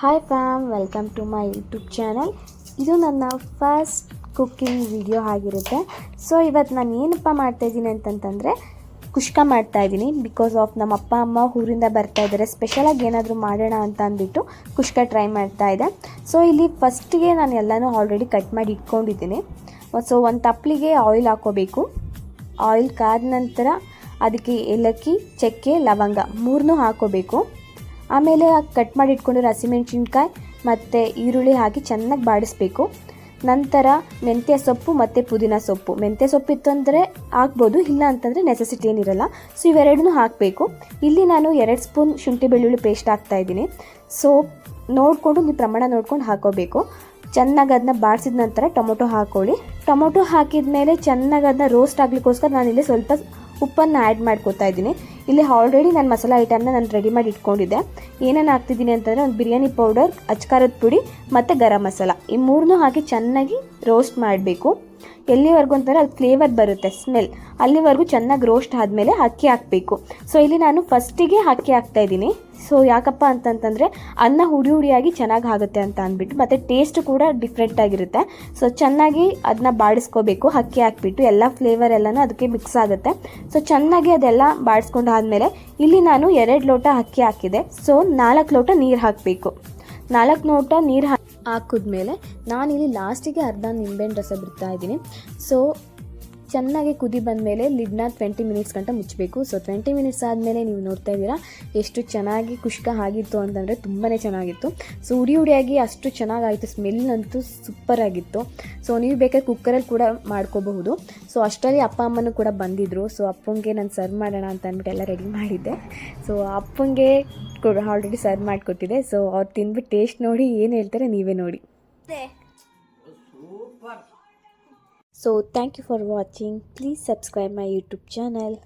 Hi fam welcome to my YouTube channel ಇದು ನನ್ನ first cooking video ಆಗಿರುತ್ತೆ. So ಇವತ್ತು ನಾನು ಏನಪ್ಪ ಮಾಡ್ತಾಯಿದ್ದೀನಿ ಅಂತಂತಂದರೆ, ಕುಷ್ಕ ಮಾಡ್ತಾಯಿದ್ದೀನಿ ಬಿಕಾಸ್ ಆಫ್ ನಮ್ಮ ಅಪ್ಪ, ಅಮ್ಮ ಊರಿಂದ ಬರ್ತಾ ಇದ್ದಾರೆ ಸ್ಪೆಷಲಾಗಿ ಏನಾದರೂ ಮಾಡೋಣ ಅಂತ ಅಂದ್ಬಿಟ್ಟು ಕುಷ್ಕ ಟ್ರೈ ಮಾಡ್ತಾ ಇದೆ ಸೊ ಇಲ್ಲಿ ಫಸ್ಟಿಗೆ ನಾನು ಎಲ್ಲನೂ ಆಲ್ರೆಡಿ ಕಟ್ ಮಾಡಿ ಇಟ್ಕೊಂಡಿದ್ದೀನಿ. ಸೊ ಒಂದು ತಪ್ಪಲಿಗೆ ಆಯಿಲ್ ಹಾಕೋಬೇಕು. ಆಯಿಲ್ ಕಾದ ನಂತರ ಅದಕ್ಕೆ ಏಲಕ್ಕಿ, ಚಕ್ಕೆ, ಲವಂಗ ಮೂರನ್ನೂ ಹಾಕೋಬೇಕು. ಆಮೇಲೆ ಕಟ್ ಮಾಡಿ ಇಟ್ಕೊಂಡಿರೋ ಹಸಿಮೆಣ್ಸಿನ್ಕಾಯಿ ಮತ್ತು ಈರುಳ್ಳಿ ಹಾಕಿ ಚೆನ್ನಾಗಿ ಬಾಡಿಸ್ಬೇಕು. ನಂತರ ಮೆಂತ್ಯ ಸೊಪ್ಪು ಮತ್ತು ಪುದೀನ ಸೊಪ್ಪು. ಮೆಂತ್ಯ ಸೊಪ್ಪು ಇತ್ತು ಅಂದರೆ ಹಾಕ್ಬೋದು, ಇಲ್ಲ ಅಂತಂದರೆ ನೆಸೆಸಿಟಿ ಏನಿರಲ್ಲ. ಸೊ ಇವೆರಡನ್ನೂ ಹಾಕಬೇಕು. ಇಲ್ಲಿ ನಾನು ಎರಡು ಸ್ಪೂನ್ ಶುಂಠಿ ಬೆಳ್ಳುಳ್ಳಿ ಪೇಸ್ಟ್ ಹಾಕ್ತಾ ಇದ್ದೀನಿ. ಸೊ ನೋಡಿಕೊಂಡು, ನೀವು ಪ್ರಮಾಣ ನೋಡ್ಕೊಂಡು ಹಾಕೋಬೇಕು. ಚೆನ್ನಾಗಿ ಅದನ್ನ ಬಾಡಿಸಿದ ನಂತರ ಟೊಮೊಟೊ ಹಾಕೊಳ್ಳಿ. ಟೊಮೊಟೊ ಹಾಕಿದ ಮೇಲೆ ಚೆನ್ನಾಗಿ ಅದನ್ನ ರೋಸ್ಟ್ ಆಗಲಿಕ್ಕೋಸ್ಕರ ನಾನಿಲ್ಲಿ ಸ್ವಲ್ಪ ಉಪ್ಪನ್ನು ಆ್ಯಡ್ ಮಾಡ್ಕೋತಾ ಇದ್ದೀನಿ. ಇಲ್ಲಿ ಆಲ್ರೆಡಿ ನಾನು ಮಸಾಲ ಐಟಮ್ನ ನಾನು ರೆಡಿ ಮಾಡಿ ಇಟ್ಕೊಂಡಿದ್ದೆ. ಏನೇನು ಹಾಕ್ತಿದ್ದೀನಿ ಅಂತಂದರೆ ಒಂದು ಬಿರಿಯಾನಿ ಪೌಡರ್ ಅಚ್ಕಾರದ ಪುಡಿ ಮತ್ತು ಗರಂ ಮಸಾಲ. ಈ ಮೂರನ್ನೂ ಹಾಕಿ ಚೆನ್ನಾಗಿ ರೋಸ್ಟ್ ಮಾಡಬೇಕು. ಎಲ್ಲಿವರೆಗೂ ಅಂತಂದರೆ ಅದು ಫ್ಲೇವರ್ ಬರುತ್ತೆ ಸ್ಮೆಲ್ ಅಲ್ಲಿವರೆಗೂ ಚೆನ್ನಾಗಿ ರೋಸ್ಟ್ ಆದಮೇಲೆ ಅಕ್ಕಿ ಹಾಕಬೇಕು. ಸೊ ಇಲ್ಲಿ ನಾನು ಫಸ್ಟಿಗೆ ಅಕ್ಕಿ ಹಾಕ್ತಾ ಇದ್ದೀನಿ. ಸೊ ಯಾಕಪ್ಪ ಅಂತಂತಂದರೆ ಅನ್ನ ಹುಡಿ ಹುಡಿಯಾಗಿ ಚೆನ್ನಾಗಿ ಆಗುತ್ತೆ ಅಂತ ಅಂದ್ಬಿಟ್ಟು, ಮತ್ತು ಟೇಸ್ಟ್ ಕೂಡ ಡಿಫ್ರೆಂಟ್ ಆಗಿರುತ್ತೆ. ಸೊ ಚೆನ್ನಾಗಿ ಅದನ್ನ ಬಾಡಿಸ್ಕೋಬೇಕು, ಅಕ್ಕಿ ಹಾಕ್ಬಿಟ್ಟು, ಎಲ್ಲ ಫ್ಲೇವರ್ ಎಲ್ಲನೂ ಅದಕ್ಕೆ ಮಿಕ್ಸ್ ಆಗುತ್ತೆ. ಸೊ ಚೆನ್ನಾಗಿ ಅದೆಲ್ಲ ಬಾಡಿಸ್ಕೊಂಡು ಆದಮೇಲೆ ಇಲ್ಲಿ ನಾನು ಎರಡು ಲೋಟ ಅಕ್ಕಿ ಹಾಕಿದೆ. ಸೊ ನಾಲ್ಕು ಲೋಟ ನೀರು ಹಾಕಬೇಕು. ನಾಲ್ಕು ಲೋಟ ನೀರು ಹಾಕಿದ್ಮೇಲೆ ನಾನಿಲ್ಲಿ ಲಾಸ್ಟಿಗೆ ಅರ್ಧ ನಿಂಬೆಹಣ್ಣು ರಸ ಬಿಡ್ತಾ ಇದ್ದೀನಿ. ಸೊ ಚೆನ್ನಾಗಿ ಕುದಿ ಬಂದಮೇಲೆ ಲಿಡ್ನ ಟ್ವೆಂಟಿ ಮಿನಿಟ್ಸ್ ಗಂಟ ಮುಚ್ಚಬೇಕು. ಸೊ ಟ್ವೆಂಟಿ ಮಿನಿಟ್ಸ್ ಆದಮೇಲೆ ನೀವು ನೋಡ್ತಾ ಇದ್ದೀರಾ ಎಷ್ಟು ಚೆನ್ನಾಗಿ ಕುಷ್ಕ ಆಗಿತ್ತು ಅಂತಂದರೆ ತುಂಬಾ ಚೆನ್ನಾಗಿತ್ತು. ಸೊ ಉಡಿ ಉಡಿಯಾಗಿ ಅಷ್ಟು ಚೆನ್ನಾಗಾಯಿತು ಸ್ಮೆಲ್ ಅಂತೂ ಸೂಪರ್ ಆಗಿತ್ತು. ಸೊ ನೀವು ಬೇಕಾದ್ರೆ ಕುಕ್ಕರಲ್ಲಿ ಕೂಡ ಮಾಡ್ಕೋಬಹುದು. ಸೊ ಅಷ್ಟರಲ್ಲಿ ಅಪ್ಪ ಅಮ್ಮನೂ ಕೂಡ ಬಂದಿದ್ದರು ಸೊ ಅಪ್ಪಂಗೆ ನಾನು ಸರ್ವ್ ಮಾಡೋಣ ಅಂತ ಅಂದ್ಬಿಟ್ಟು ಎಲ್ಲ ರೆಡಿ ಮಾಡಿದ್ದೆ. ಸೊ ಅಪ್ಪಂಗೆ ಆಲ್ರೆಡಿ ಸರ್ವ್ ಮಾಡಿಕೊಟ್ಟಿದ್ದೆ. ಸೊ ಅವ್ರು ತಿಂದ್ಬಿಟ್ಟು ಟೇಸ್ಟ್ ನೋಡಿ ಏನು ಹೇಳ್ತಾರೆ ನೀವೇ ನೋಡಿ. So thank you for watching. Please subscribe my YouTube channel.